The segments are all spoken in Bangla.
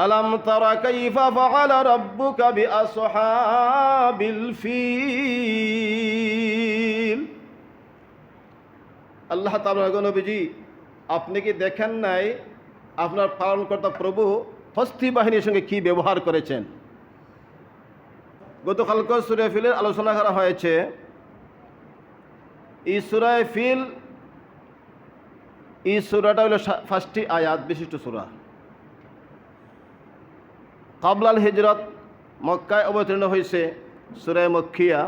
ألم تر كيف فعل ربك بأصحاب الفيل আল্লাহ তালা নবীজি আপনি কি দেখেন নাই আপনার পালনকর্তা প্রভু হস্তি বাহিনীর সঙ্গে কি ব্যবহার করেছেন গতকালকে সুরে ফিলের আলোচনা করা হয়েছে এই সুরায় ফিল এই সুরাটা হলো সা- ফার্স্টটি আয়াত বিশিষ্ট সুরা কাবলাল হিজরত মক্কায় অবতীর্ণ হয়েছে সুরায় মক্কিয়া।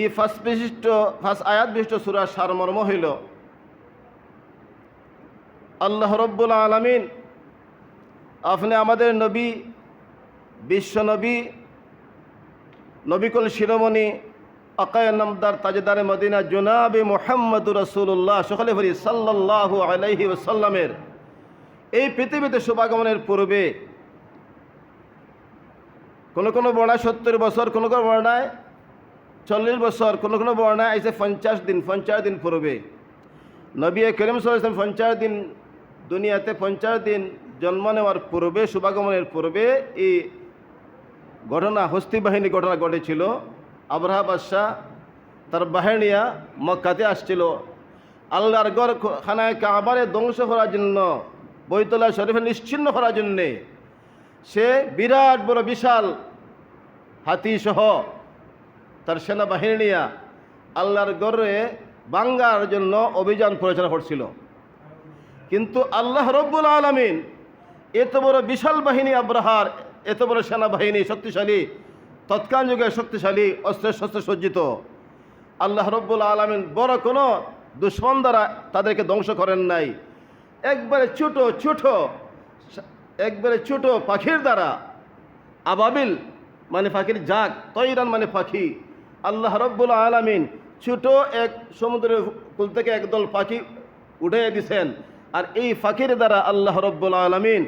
ই ফার্স্ট বিশিষ্ট ফার্স্ট আয়াত বিশিষ্ট সুরা সারমর্ম হইল, আল্লাহ রব্বুল আলমিন আপনি আমাদের নবী, বিশ্ব নবী, নবিকুল শিরোমণি, আকায় নামদার তাজেদারে মদিনা জুনাবে মোহাম্মদুর রসুল্লাহ সকলে ভরি সাল্লাহ আলাইহি ওসাল্লামের এই পৃথিবীতে শুভাগমনের পূর্বে কোনো কোনো বর্ণায় সত্তর বছর, কোনো কোনো বর্ণায় চল্লিশ বছর, কোনো কোনো বর্ণায় আইসে পঞ্চাশ দিন পঞ্চাশ দিন পূর্বে। নবী করিম সাল্লাম পঞ্চাশ দিন দুনিয়াতে পঞ্চাশ দিন জন্ম নেওয়ার পূর্বে, শুভাগমনের পূর্বে এই ঘটনা, হস্তি বাহিনী ঘটনা ঘটেছিল। আবরাহা বাদশাহ তার বাহিনীয়া মক্কাতে আসছিল। আল্লাহর গড় খানায় কাবারে ধ্বংস করার জন্য বৈতলা শরীফে নিশ্চিন্ন করার জন্যে সে বিরাট বড় বিশাল হাতিসহ তার সেনাবাহিনী নিয়ে আল্লাহর গড়ে বাঙ্গার জন্য অভিযান পরিচালনা করছিল। কিন্তু আল্লাহ রব্বুল আলমিন এত বড় বিশাল বাহিনী আব্রাহার, এত বড় সেনাবাহিনী শক্তিশালী, তৎকাল যুগে শক্তিশালী, অস্ত্রে শস্ত্রে সজ্জিত, আল্লাহ রব্বুল আলমিন বড় কোনো দুশ্মন দ্বারা তাদেরকে ধ্বংস করেন নাই। একবারে ছোট ছোট, একবারে ছোট পাখির দ্বারা। আবাবিল মানে পাখির জাগ তৈরান মানে পাখি। আল্লাহ রব্বুল আলমিন ছোট এক সমুদ্রের কুল থেকে একদল পাখি উঠে দিছেন। আর এই ফাঁকির দ্বারা আল্লাহ রব্বুল আলমিন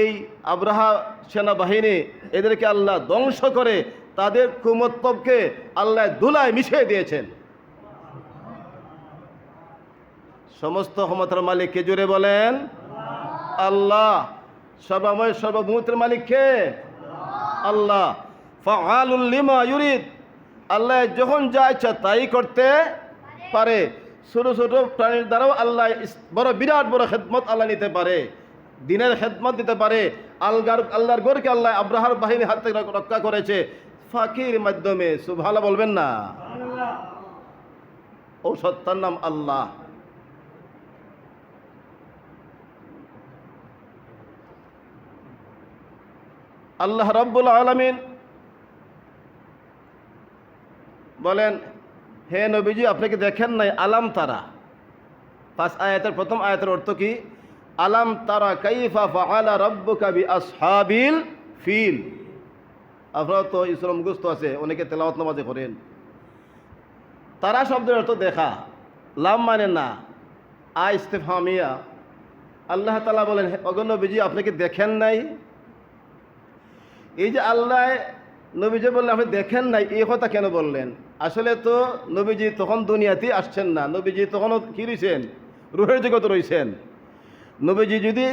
এই আব্রাহা সেনাবাহিনী এদেরকে আল্লাহ ধ্বংস করে, তাদের কুমত্তবকে আল্লাহ ধুলায় মিশিয়ে দিয়েছেন। সমস্ত ক্ষমতার মালিক কে জুড়ে বলেন? আল্লাহ। সর্বময় সর্বভূতের মালিক কে? আল্লাহ। ইউরিদ। আল্লাহ যখন যা ইচ্ছা তাই করতে পারে। ছোট ছোট প্রাণীর দ্বারাও আল্লাহ বড় বিরাট বড় খেদমত আল্লাহ নিতে পারে। দিনের খেদমত দিতে পারে। আলগার আল্লাহর গরকে আল্লাহ আব্রাহার বাহিনী হাত থেকে রক্ষা করেছে। ফাঁকির মাধ্যমে সুভালা বলবেন না? ও সত্তার নাম আল্লাহ। আল্লাহ রব্বুল আলমিন বলেন, হে নবীজি, আপনি কি দেখেন নাই আলাম তারা? পাঁচ আয়াতের প্রথম আয়াতের অর্থ কি? আলাম তারা কাইফা ফাআলা রব্বুকা বি আসহাবিল ফিল। আপনারা তো ইসলাম মুখস্থ আছে, অনেকে তেলাওয়াত নামাজে করেন তারা শব্দের অর্থ দেখা, লাম মানে না, আ ইস্তেফামিয়া আল্লাহ তালা বলেন অগণ্য বিজি আপনি কি দেখেন নাই এই যে আল্লাহ নবীজি বললেন, আপনি দেখেন নাই, এই কথা কেন বললেন? আসলে তো নবীজি তখন দুনিয়াতেই আসছেন না। নবীজি তখনও কী রয়েছেন রুহের জগত রয়েছেন নবীজি যদি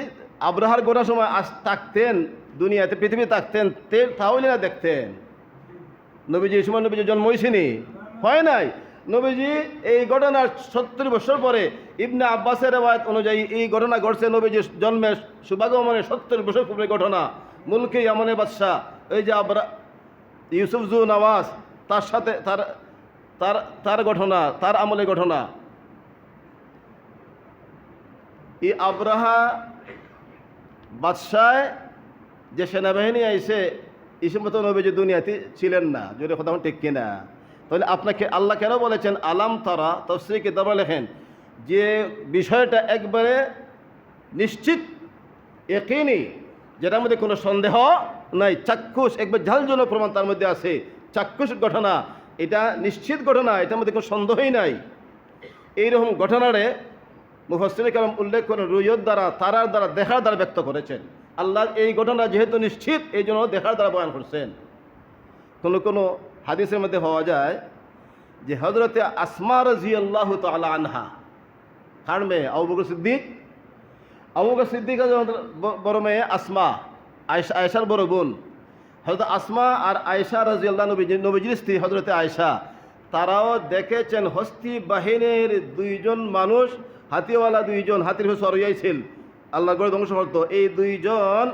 আব্রাহার গোড়ার সময় আস, থাকতেন, দুনিয়াতে পৃথিবী থাকতেন তাহলে না দেখতেন। নবীজি এই সময় নবীজি জন্ম হয় নাই। নবীজি এই ঘটনার সত্তর বছর পরে ইবনে আব্বাসের রেওয়ায়ত অনুযায়ী এই ঘটনা ঘটছে। নবীজির জন্মের সুভাগমনের সত্তর বছর পূর্বে ঘটনা। মুলকে আমনে বাদশাহ, এই যে আবরা, ইউসুফ জু নওয়াজ তার সাথে, তার তার তার ঘটনা, তার আমলে ঘটনা। এই আব্রাহা বাদশাহ যে সেনাবাহিনী আইসে এই সময় যে দুনিয়াতে ছিলেন না, যদি কথা ঠিক কিনা। তাহলে আপনাকে আল্লাহ কেন বলেছেন, আলাম তারা তফসির কিতাবে লেখেন, যে বিষয়টা একবারে নিশ্চিত একিনি যেটার মধ্যে কোনো সন্দেহ নাই, চাক্ষুষ, একবার ঝালজনক প্রমাণ তার মধ্যে আছে। চাক্ষুষ ঘটনা, এটা নিশ্চিত ঘটনা, এটার মধ্যে কোনো সন্দেহই নাই। এইরকম ঘটনারে মুফসির কালাম উল্লেখ করেন রুইয়ত দ্বারা, তারার দ্বারা, দেখার দ্বারা ব্যক্ত করেছেন। আল্লাহ এই ঘটনা যেহেতু নিশ্চিত এই জন্য দেখার দ্বারা বয়ান করছেন। কোনো কোনো হাদিসের মধ্যে হওয়া যায় যে হজরতে আসমা রাজি আল্লাহ তালা আনহা কার মেয়ে আবু সিদ্দিক আবু বকর সিদ্দিক বড় মেয়ে আসমা, আয়েশা, আয়েশার বড় বোন। হয়তো আসমা আর আয়েশা রাজিয়াল্লাহ নবীজি নবীজির স্ত্রী হজরতে আয়েশা, তারাও দেখেছেন হস্তি বাহিনীর দুইজন মানুষ, হাতিওয়ালা দুইজন হাতির হয়ে সরিয়াইছিল আল্লাহ করে ধ্বংস করতো এই দুইজন,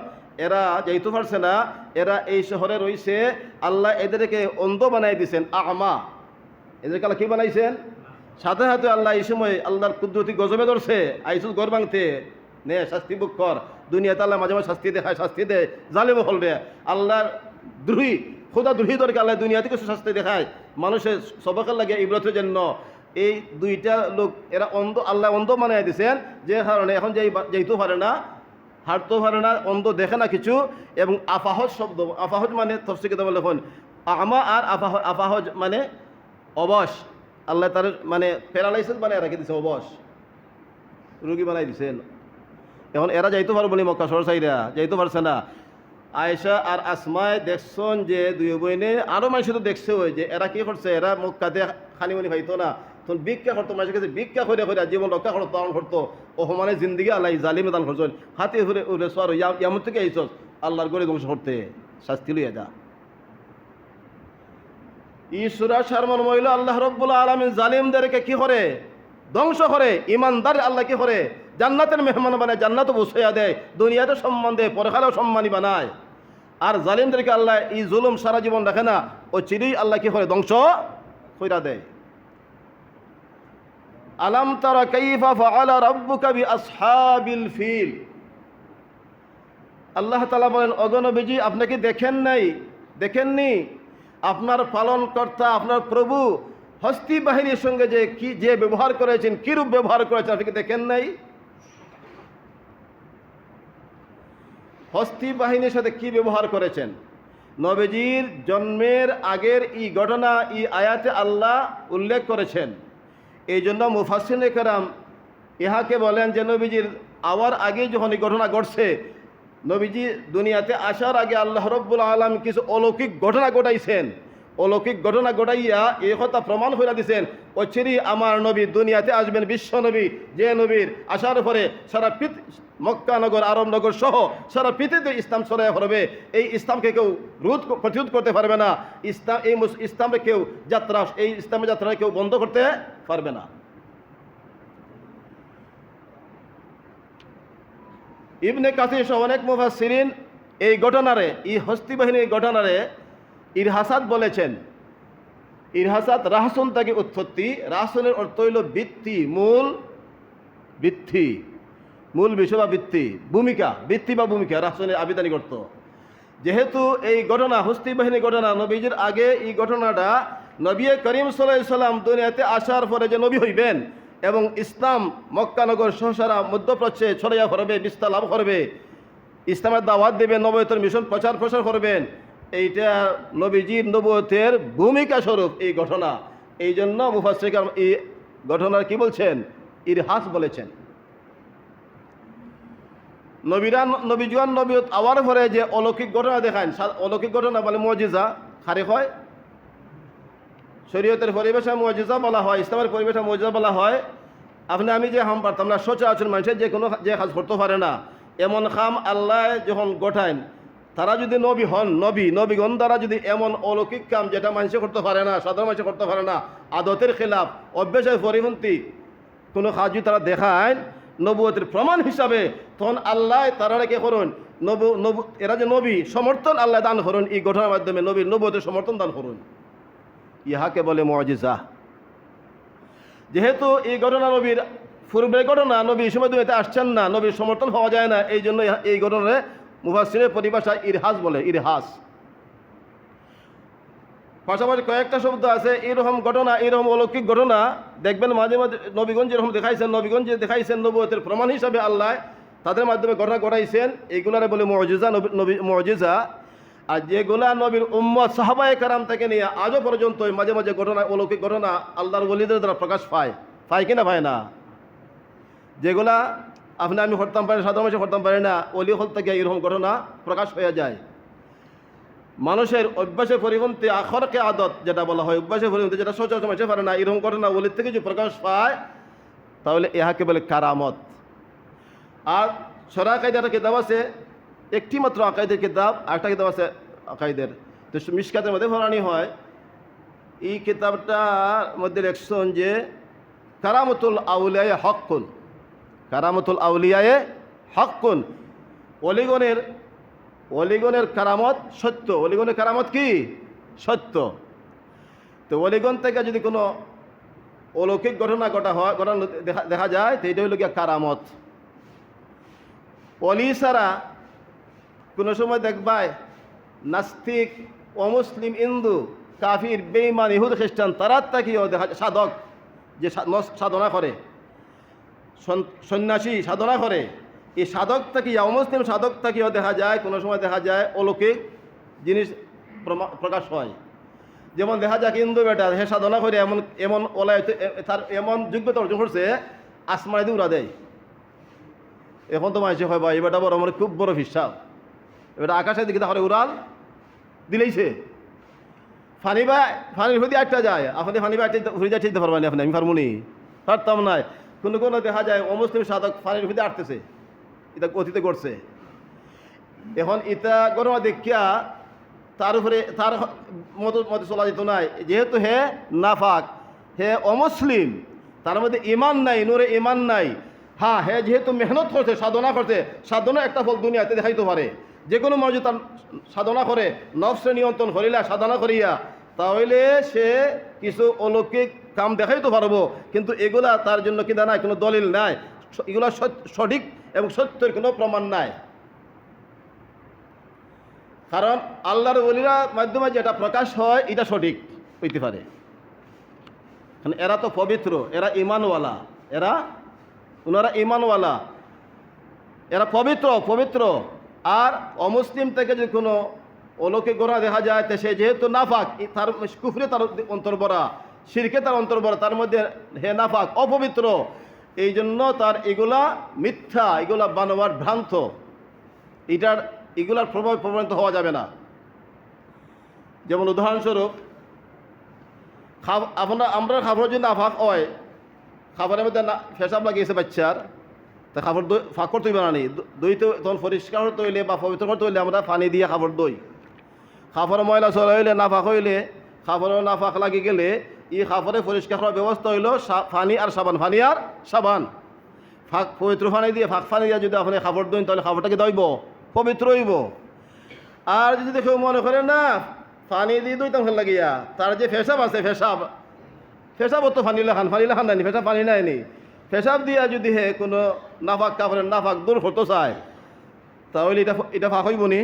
এরা যেহেতু পারছে না, এরা এই শহরে রয়েছে। আল্লাহ এদেরকে অন্ধ বানাই দিয়েছেন আমা এদেরকে আল্লাহ কি বানাইছেন? সাথে সাথে আল্লাহ এই সময় আল্লাহর কুদরতি গজবে ধরছে, আইসুল গর ভাঙতে। নে শাস্তি বুক কর। দুনিয়াতে আল্লাহ মাঝে মাঝে শাস্তি দেখায় শাস্তি দেয় জালিম হল রে আল্লাহর দ্রোহী, খোদা দ্রোহীদেরকে আল্লাহ দুনিয়াতে কিছু শাস্তি দেখায়। মানুষের সবকের লাগে ইব্রতের জন্য। এই দুইটা লোক, এরা অন্ধ, আল্লাহ অন্ধ মানায় দিছেন, যে কারণে এখন যেই যেহেতু পারে না, হাঁটতেও পারে না, অন্ধ দেখে না কিছু, এবং আফাহজ শব্দ, আফাহজ মানে তফসিকে বলে এখন আমা আর আফাহ, আফাহজ মানে অবশ। আল্লাহ তার মানে প্যারালাইসিস বানায় রাখি দিছে, অবশ। রুগী বানাই দিছেন। এখন এরা যাইতে পারব নি মক্কা, সর সাইরা, যাইতে পারছে না। আয়েশা আর আসমায় দেখছন যে দুই বইনে আরও মানুষ তো দেখছে ওই যে, এরা কি করছে? এরা মক্কাতে খানিমনি পাইতো না। তখন ভিক্ষা করতো, মানুষের কাছে ভিক্ষা করে করে জীবন রক্ষা করতো তখন করতো। ও সমানে জিন্দিগি আল্লাহ জালিমে দান করছেন। হাতে ঘুরে উড়ে সর ইয়ামত থেকে আইসস আল্লাহর করে ধ্বংস করতে। শাস্তি লইয়া যা। ঈশ্বরা শারমন মহিলা আল্লাহ রব্বুল আলমিন জালিমদেরকে কি করে? ধ্বংস করে ইমানদার আল্লাহ কি করে? জান্নাতের মেহমান বানায় জান্নাতও বসইয়া দেয়, দুনিয়াতে সম্মান দেয় পরকালেও সম্মানী বানায়। আর জালিমদেরকে আল্লাহ এই জুলুম সারা জীবন রাখে না, ও চিরেই আল্লাহ কি করে ধ্বংস কইরা দেয়। আলাম তারা কাইফা ফাআলা রাব্বুকা বিআসহাবিল ফিল। আল্লাহ তাআলা বলেন অগণবিজি আপনাকে দেখেন নাই? দেখেননি? আপনার পালনকর্তা, আপনার প্রভু হস্তি বাহিনীর সঙ্গে যে কি, যে ব্যবহার করেছেন, কিরূপ ব্যবহার করেছেন, আপনি দেখেন নাই? হস্তি বাহিনীর সাথে কি ব্যবহার করেছেন? নবীজির জন্মের আগের এই ঘটনা ই আয়াতে আল্লাহ উল্লেখ করেছেন। এই জন্য মুফাসিন কেরাম ইহাকে বলেন যে, নবীজির আওয়ার আগে যখন এই ঘটনা ঘটছে, নবীজি দুনিয়াতে আসার আগে আল্লাহ রব্বুল আলম কিছু অলৌকিক ঘটনা ঘটাইছেন। অলৌকিক ঘটনা ঘটাইয়া এই কথা প্রমাণ করে দিছেন অচিরি আমার নবী দুনিয়াতে আসবেন, বিশ্ব নবী, যে নবীর আসার পরে সারা মক্কানগর আরব নগর সহ সারা পৃথিবীতে ইসলাম ছড়াইয়া হবে এই ইসলামকে কেউ রোধ প্রতিরোধ করতে পারবে না। ইসলাম এই ইসলামে কেউ যাত্রা এই ইসলামের যাত্রা কেউ বন্ধ করতে পারবে না। ইবনে কাসির সহ অনেক মুফাসসিরিন এই ঘটনারে, এই হস্তি বাহিনীর ঘটনারে ইরহাসাদ বলেছেন। ইরহাসাদ রাহসুন থেকে উৎপত্তি, রাহসনের অর্থ হইল বৃত্তি মূল বৃত্তি মূল বিষয় বা বৃত্তি ভূমিকা বৃত্তি বা ভূমিকা, রাহসনের আবিধানিক অর্থ। যেহেতু এই ঘটনা, হস্তি বাহিনীর ঘটনা নবীজির আগে, এই ঘটনাটা নবী করিম সাল্লাম দুনিয়াতে আসার পরে যে নবী হইবেন এবং ইসলাম মক্কানগর সহসারা মধ্যপ্রাচ্যে ছড়াইয়া করবে বিস্তার লাভ করবে, ইসলামের দাওয়াত দেবেন নবয়তের মিশন প্রচার প্রসার করবেন এইটা নবীজির নবতের ভূমিকা স্বরূপ এই ঘটনা। এই জন্য মুফাসিকার এই ঘটনার কি বলছেন? ইরহাস বলেছেন। নবীরা নবীজুয়ান নবী আওয়ার পরে যে অলৌকিক ঘটনা দেখান অলৌকিক ঘটনা বলে মজিজা খারিক হয়। শরীয়তের পরিবেশে মজিজা বলা হয়, ইসলামের পরিবেশে মজিজা বলা হয়। আপনি, আমি যে হাম পারতাম না, সচরাচর মানুষের যে কোনো যে কাজ করতে পারে না। এমন খাম আল্লাহ যখন গঠাইন তারা যদি নবী হন, নবী নবীগণ দ্বারা যদি এমন অলৌকিক কাম যেটা মানুষে করতে পারে না, সাধারণ মানুষে করতে পারে না, আদতের খেলাফ, অভ্যাসের পরিপন্থী, কোনো কাজ যদি তারা দেখায়, নবুয়তের প্রমাণ হিসাবে, তখন আল্লাহ তারা কে করুন? নবু নবু, এরা যে নবী, সমর্থন আল্লাহ দান করুন, এই ঘটনার মাধ্যমে নবীর নবুয়তের সমর্থন দান করুন। ইহাকে বলে মজিজা। যেহেতু এই ঘটনা নবীর পূর্বের ঘটনা, নবী দুনিয়াতে আসছেন না, নবীর সমর্থন হওয়া যায় না, এই জন্য এই ঘটনারে মুফাসিরের পরিভাষা ইরহাস বলে, ইরহাস। পাশাপাশি কয়েকটা শব্দ আছে, এরকম ঘটনা, এরকম অলৌকিক ঘটনা। দেখবেন মাঝে মাঝে নবীগঞ্জ এরকম দেখাইছেন, নবীগঞ্জ দেখাইছেন নবুয়তের প্রমাণ হিসাবে আল্লাহ তাদের মাধ্যমে ঘটনা ঘটাইছেন। এইগুলারে বলে মজিজা, নবী মজিজা। আর যেগুলা নবীর উম্মত, সাহাবায় কারাম থেকে নিয়ে আজও পর্যন্ত মাঝে মাঝে ঘটনা, অলৌকিক ঘটনা আল্লাহর ওলিদের দ্বারা প্রকাশ পায়। পায় কিনা পায় না? যেগুলা আপনি আমি করতাম পারি সাধারণ মানুষ করতাম পারি না, অলি হল থেকে এরকম ঘটনা প্রকাশ হয়ে যায়। মানুষের অভ্যাসের পরিপন্থী আখরকে আদত যেটা বলা হয়, অভ্যাসের পরিপন্থী যেটা সচরাচর মানুষে পারে না, এরকম ঘটনা অলির থেকে যদি প্রকাশ পায়, তাহলে ইহাকে বলে কারামত। আর সরা আকাইদের একটা কিতাব আছে একটি মাত্র আকাইদের কিতাব আরেকটা কিতাব আছে আকাইদের তো মিসকাতের মধ্যে ফরানি হয়, এই কিতাবটার মধ্যে লেখছেন যে, কারামতুল আউলিয়ায় হকুন কারামতুল আউলিয়ায় হকুন অলিগনের অলিগনের কারামত সত্য। অলিগনের কারামত কি? সত্য। তো অলিগন থেকে যদি কোনো অলৌকিক ঘটনা ঘটা হয়, ঘটনা দেখা যায়, তো এটা হইল গিয়া কারামত। অলি ছাড়া কোনো সময় দেখবায় নাস্তিক, অমুসলিম হিন্দু কাফির বেইমান ইহুদ, খ্রিস্টান তারার তাকিও দেখা সাধক, যে সাধনা করে। সন্ন্যাসী সাধনা করে। এই সাধক থাকি অমুসলিম সাধক থাকিও দেখা যায়, কোনো সময় দেখা যায় অলৌকিক জিনিস প্রকাশ হয়। যেমন দেখা যাক হিন্দু বেটা, হে সাধনা করে, এমন এমন ওলায় তার এমন যোগ্যতা অর্জন করছে, আসমানে দিয়ে উড়া দেয়। এখন তো মাইসে হয় এই বেটা বড়, আমার খুব বড় হিসাব এবার আকাশের দিকে তাহলে উড়াল, দিলেইছে। ফানি বা ফানির হুদি আটটা যায়। আপনি ফানি বা আটটা হুদি আটতে পারবেন আপনি, আমি পারব নি। পারতাম কোনো কোনো দেখা যায় অমুসলিম সাধক ফানির হুদি আটতেছে, এটা অতীতে করছে। এখন ইটা গরমা দেখিয়া তার উপরে তার মতো মতো চলা যেত নাই। যেহেতু হে নাফাক, হে অমুসলিম, তার মধ্যে ইমান নাই, নূরে ইমান নাই। হ্যাঁ হে যেহেতু মেহনত করছে, সাধনা করছে সাধনা একটা ফল দুনিয়াতে দেখাইতে পারে। যে কোনো মানুষ তার সাধনা করে, নফসে নিয়ন্ত্রণ করিলা, সাধনা করিয়া, তাহলে সে কিছু অলৌকিক কাম দেখাইতে পারব, কিন্তু এগুলা তার জন্য কিনা নাই, কোনো দলিল নাই এগুলা সঠিক এবং সত্যের কোনো প্রমাণ নাই। কারণ আল্লাহর বলিরা মাধ্যমে যেটা প্রকাশ হয়, এটা সঠিক হইতে পারে। এরা তো পবিত্র, এরা ইমানওয়ালা এরা ওনারা ইমানওয়ালা এরা পবিত্র পবিত্র। আর অমুসলিম থেকে যদি কোনো অলৌকিক গোড়া দেখা যায় সে যেহেতু নাফাক তার কুফরে তার অন্তর্বরা। শিরকে তার অন্তর্বরা তার মধ্যে হে নাফাক, অপবিত্র। এই জন্য তার এগুলা মিথ্যা, এগুলা বানোয়ার ভ্রান্ত। এটার, এগুলার প্রভাব প্রমাণিত হওয়া যাবে না। যেমন উদাহরণস্বরূপ, খাব, আপনার, আমরা খাবার যদি নাফাক হয়, খাবারের মধ্যে না, ফেসাব লাগিয়েছে বাচ্চার, তা খাবার দই ফাঁকর তৈরি বানানি দই তো তখন পরিষ্কার হতে হইলে বা পবিত্র করতে হইলে আমরা পানি দিয়ে খাবার দই। খাবার ময়লা চলা হইলে না ফাঁক হইলে খাবারও না ফাঁক লাগি গেলে ই খাবারে পরিষ্কার করার ব্যবস্থা হইল পানি আর সাবান। পানি আর সাবান। ফাঁক পবিত্র পানি দিয়ে, ফাঁক পানি দিয়ে যদি আপনি খাবার দইন তাহলে খাবারটাকে দইব পবিত্র হইব। আর যদি কেউ মনে করে, না পানি দিয়ে দইতাম ভালো লাগিয়া। তার যে ফেসাব আছে, ফেসাব। ফেসাব তো পানি লেখান পানি লেখান নাইনি ফেসাব পানি নাইনি ফেসাব দিয়া যদি হে কোনো নাফাক কাপড়ের নাফাক দূর হতো চায়, তাহলে এটা এটা ফাঁক হইব নি?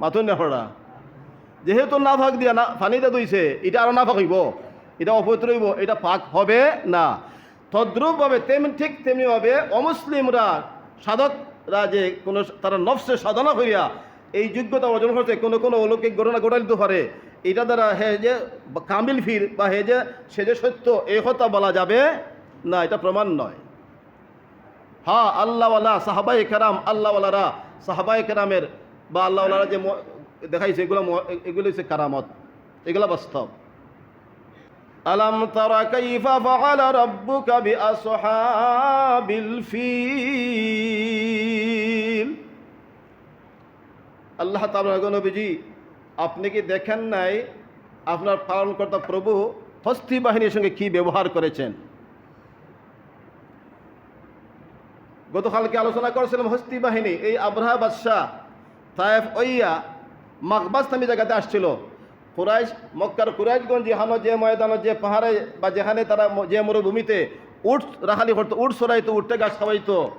মাথুন নেফরা যেহেতু নাফাক দিয়া না পানিতে দইছে এটা আরও নাফাক হইব। এটা অপবিত্র হইব এটা ফাঁক হবে না। তদ্রুপভাবে তেমনি, ঠিক তেমনিভাবে অমুসলিমরা সাধকরা যে কোনো, তারা নফসে সাধনা করিয়া এই যোগ্যতা অর্জন করছে, কোনো কোনো অলৌকিক ঘটনা ঘটাই দিতে পারে। এটা দ্বারা হে যে কামিল ফির বা হে যে, সে যে সত্য এই কথা বলা যাবে না, এটা প্রমাণ নয়। হ্যাঁ আল্লাহওয়ালা সাহাবাই কেরাম, আল্লাহওয়ালারা সাহাবাই কেরামের বা আল্লাহওয়ালারা যে দেখাইছে, এগুলো এগুলো হচ্ছে কারামত। এগুলো বাস্তব। আলাম তারা কাইফা ফাআলা রাব্বুকা বিআসহাবিল ফিল। আল্লাহ নবীজি, আপনি কি দেখেন নাই আপনার পালনকর্তা প্রভু হস্তি বাহিনীর সঙ্গে কি ব্যবহার করেছেন? গতকালকে আলোচনা করেছিলাম হস্তি বাহিনী, এই আবরাহা বাদশাহ, তায়েফ ওইয়া মাকবাস নামে জায়গাতে আসছিল। কুরাইশ, মক্কার কুরাইশগঞ্জ যেখানে যে ময়দানে, যে পাহাড়ে বা যেখানে তারা যে মরুভূমিতে উট রাখালি করতো, উট সরাইতো উঠতে গাছ খাওয়াইতো।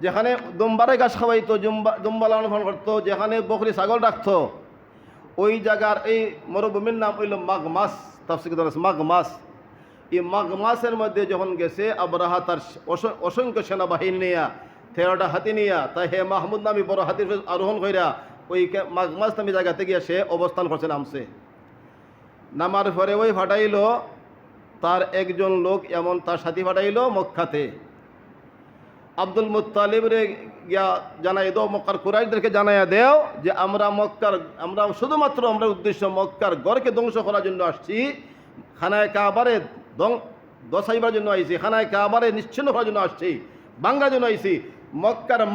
যেখানে দুম্বারে গাছ খাওয়াইতো, জুম্বা, দুম্বা লালন পালন করতো, যেখানে বকরি, ছাগল রাখতো। ওই জায়গার এই মরুভূমির নাম হইল মাঘ মাস তাফসিকে মাঘ মাস এই মাঘ মাসের মধ্যে যখন গেছে, আবরাহা তার অস- অসংখ্য সেনাবাহিনী নিয়া তেরোটা হাতি নিয়া, তাই হে মাহমুদ নামি বড় হাতির আরোহণ কইরা ওই কে- মাঘ মাস নামি জায়গাতে গিয়ে সে অবস্থান করছে নামছে। নামার পরে ওই ফাটাইল, তার একজন লোক এমন তার সাথী ফাটাইল মক্কাতে। আব্দুল মুতালিব রে গিয়া জানাই দাও, মক্কার কুরাইশদেরকে জানাইয়া দেও যে আমরা মক্কার আমরা শুধুমাত্র আমরা উদ্দেশ্য মক্কার গড়কে ধ্বংস করার জন্য আসছি। খানায় কাবারে দশাইবার জন্য আইছি, খানায় কাবারে নিশ্চিন্ন করার জন্য আসছি বাঙ্গা জন্য আইছি। মক্কার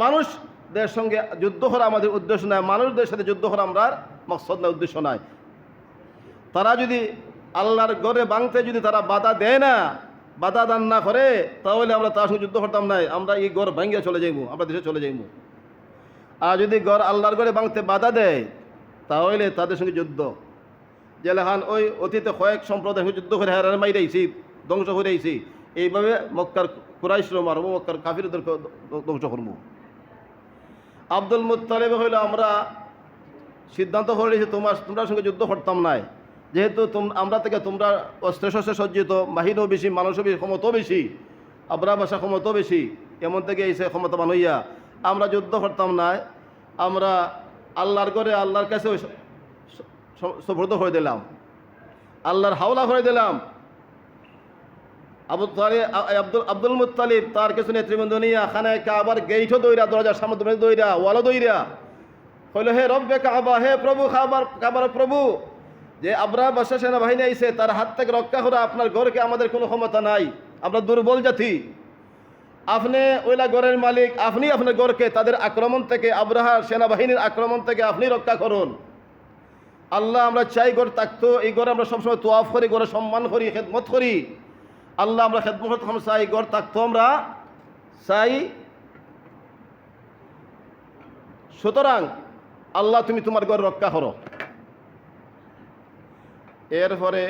মানুষদের সঙ্গে যুদ্ধ করা আমাদের উদ্দেশ্য নয়, মানুষদের সাথে যুদ্ধ করা আমরা মকসদ না উদ্দেশ্য নয়। তারা যদি আল্লাহর গড়ে বাংতে যদি তারা বাধা দেয় না, বাধা দান না করে, তাহলে আমরা তার সঙ্গে যুদ্ধ করতাম নাই, আমরা এই গড় ভাঙ্গিয়ে চলে যাইবো, আমরা দেশে চলে যাইবো। আর যদি গড় আল্লাহর গড়ে বাংতে বাধা দেয়, তাহলে তাদের সঙ্গে যুদ্ধ। জেলেহান ওই অতীতে কয়েক সম্প্রদায় যুদ্ধ করে হারান মাইরাইছি ধ্বংস করে এইভাবে মক্কার কুরাইশ্রম আর মক্কার কাফিরদেরকে ধ্বংস করব। আব্দুল মুত্তালিব হইল আমরা সিদ্ধান্ত করে নিয়েছি, তোমার তোমরা সঙ্গে যুদ্ধ করতাম নাই। যেহেতু আমরা থেকে তোমরা অস্ত্রে শস্ত্রে সজ্জিত, বাহিনীও বেশি, মানুষও বেশি, ক্ষমতাও বেশি, আবরা ভাষা ক্ষমতাও বেশি, এমন থেকে এসে ক্ষমতাবান হইয়া আমরা যুদ্ধ করতাম নাই। আমরা আল্লাহর করে আল্লাহর কাছে সুব্রত হয়ে দিলাম। আল্লাহর হাওলা করে দিলাম। আবু তালি আব্দুল আব্দুল মুতালিব তার কিছু নেতৃবৃন্দ নিয়ে খানায় কাবার গেইঠও দইরা, দরজার সামনে দইরা ওয়ালো দইরা। হইল হে রব্বে কাবা, হে প্রভু, খাবার কাবার প্রভু। যে আবরা বাসা সেনাবাহিনী আইসে তার হাত থেকে রক্ষা করা আপনার ঘরকে আমাদের কোনো ক্ষমতা নাই। আমরা দুর্বল জাতি। আপনি ওইলা গড়ের মালিক, আপনি আপনার গড়কে তাদের আক্রমণ থেকে আব্রাহার সেনাবাহিনীর আক্রমণ থেকে আপনি রক্ষা করুন। আল্লাহ আমরা চাই গড় থাকতো, এই গড়ে আমরা সবসময় তোয়াফ করি গড়ে সম্মান করি, খেদমত করি। আল্লাহ আমরা খেদমত আমরা চাই গড় থাকতো, আমরা চাই সুতরাং আল্লাহ তুমি তোমার ঘর রক্ষা করো। এরপরে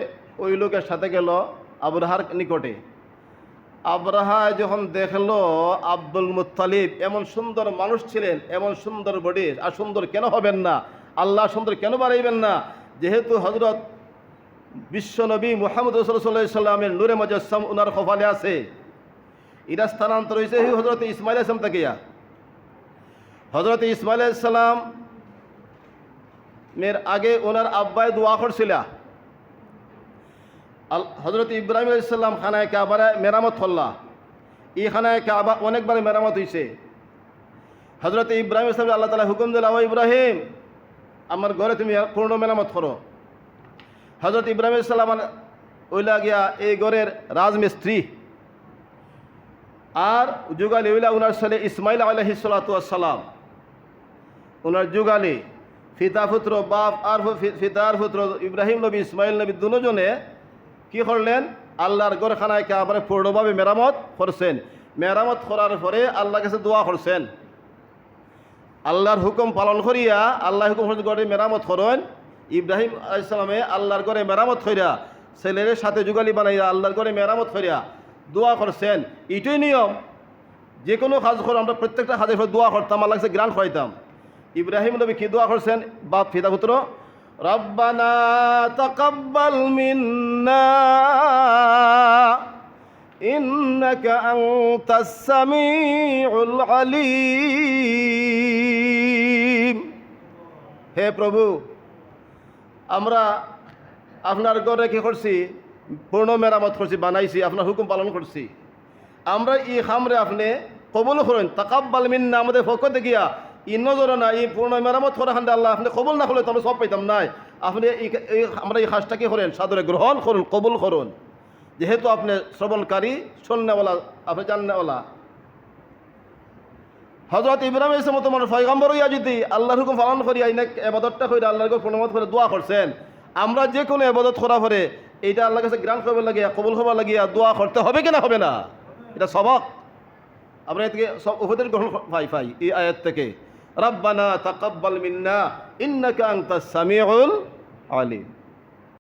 ওই লোকের সাথে গেল আবরাহার নিকটে। আবরাহা যখন দেখল আব্দুল মুত্তালিব এমন সুন্দর মানুষ ছিলেন, এমন সুন্দর বডি আর সুন্দর কেন হবেন না? আল্লাহ সুন্দর কেন বাড়াইবেন না? যেহেতু হজরত বিশ্বনবী মোহাম্মদ রসুল্লাহ সাল্লামের নূরে মজাসম ওনার কপালে আছে। এরা স্থানান্তর হয়েছে হজরত ইসমাইল আসলাম তাকিয়া। হজরত ইসমাইল সাল্লাম মের আগে ওনার আব্বায় দোয়া করছিল। হজরত ইব্রাহিম আলাইসাল্লাম খানায় কাবারে মেরামত হল্লা ই খানায় কাবা অনেকবার মেরামত হয়েছে হজরত ইব্রাহিম ইসলাম আল্লাহ তালা হুকুম দিল ইব্রাহিম, আমার ঘরে তুমি পূর্ণ মেরামত করো। হজরত ইব্রাহিম ইসলাম ওইলা গিয়া এই গড়ের রাজমিস্ত্রি। আর যুগালি ওইলা উনার ছেলে ইসমাইল আলহিসাল্লাম ওনার যুগালি ফিতা পুত্র বাপ আর ফিতার পুত্র ইব্রাহিম নবী, ইসমাইল নবী দুজনে কি করলেন? আল্লাহর গড়খানায় আবার পূর্ণভাবে মেরামত করছেন। মেরামত করার পরে আল্লাহর কাছে দোয়া করছেন। আল্লাহর হুকুম পালন করিয়া আল্লাহ হুকুম গড়ে মেরামত করেন। ইব্রাহিম আলাইসালামে আল্লাহর গড়ে মেরামত করিয়া ছেলের সাথে যুগালি বানাইয়া আল্লাহর গড়ে মেরামত করিয়া দোয়া করছেন। এটাই নিয়ম। যে কোনো কাজ করে, আমরা প্রত্যেকটা কাজের পর দোয়া করতাম আল্লাহ কাছে গ্রান্ট খাইতাম ইব্রাহিম নবী কি দোয়া করছেন? বাপ ফিতা পুত্র, রব্বানা তাকাব্বাল মিন্না, ইন্নাকা আনতাস সামিউল আলিম। হে প্রভু আমরা আপনার ঘরে কি করছি? পূর্ণ মেরামত করছি, বানাইছি, আপনার হুকুম পালন করছি। আমরা ই খামরে আপনি কবুল করেন, তাকাব্বাল মিন্না, আমাদের পক্ষ দেখিয়া ই নজর না এই পূর্ণ মেরামত করা খান্ডে আল্লাহ আপনি কবল না করলে তো আমরা সব পাইতাম নাই। আপনি এই- আমরা এই কাজটা কি করেন? সাদরে গ্রহণ করুন, কবুল করুন। যেহেতু আপনি শ্রবণকারী শূন্যওয়ালা আপনি জাননেওয়ালা। হজরত ইব্রাহিম ইসলাম তোমার ফয়গম্বর হইয়া যদি আল্লাহর হুকুম পালন করিয়া ইনে এবাদতটা করে আল্লাহর প্রণামত করে দোয়া করছেন, আমরা যে কোনো এবাদত করা পরে এইটা আল্লাহর কাছে গ্রান্ট করবে লাগিয়া, কবুল হবার লাগিয়া দোয়া করতে হবে কিনা হবে না? এটা সবক। আমরা এর থেকে সব উপদের গ্রহণ পাই পাই এই আয়াত থেকে। রব্বানা তাকাব্বাল মিন্না, ইন্নাকা আনতাস সামিউল আলিম।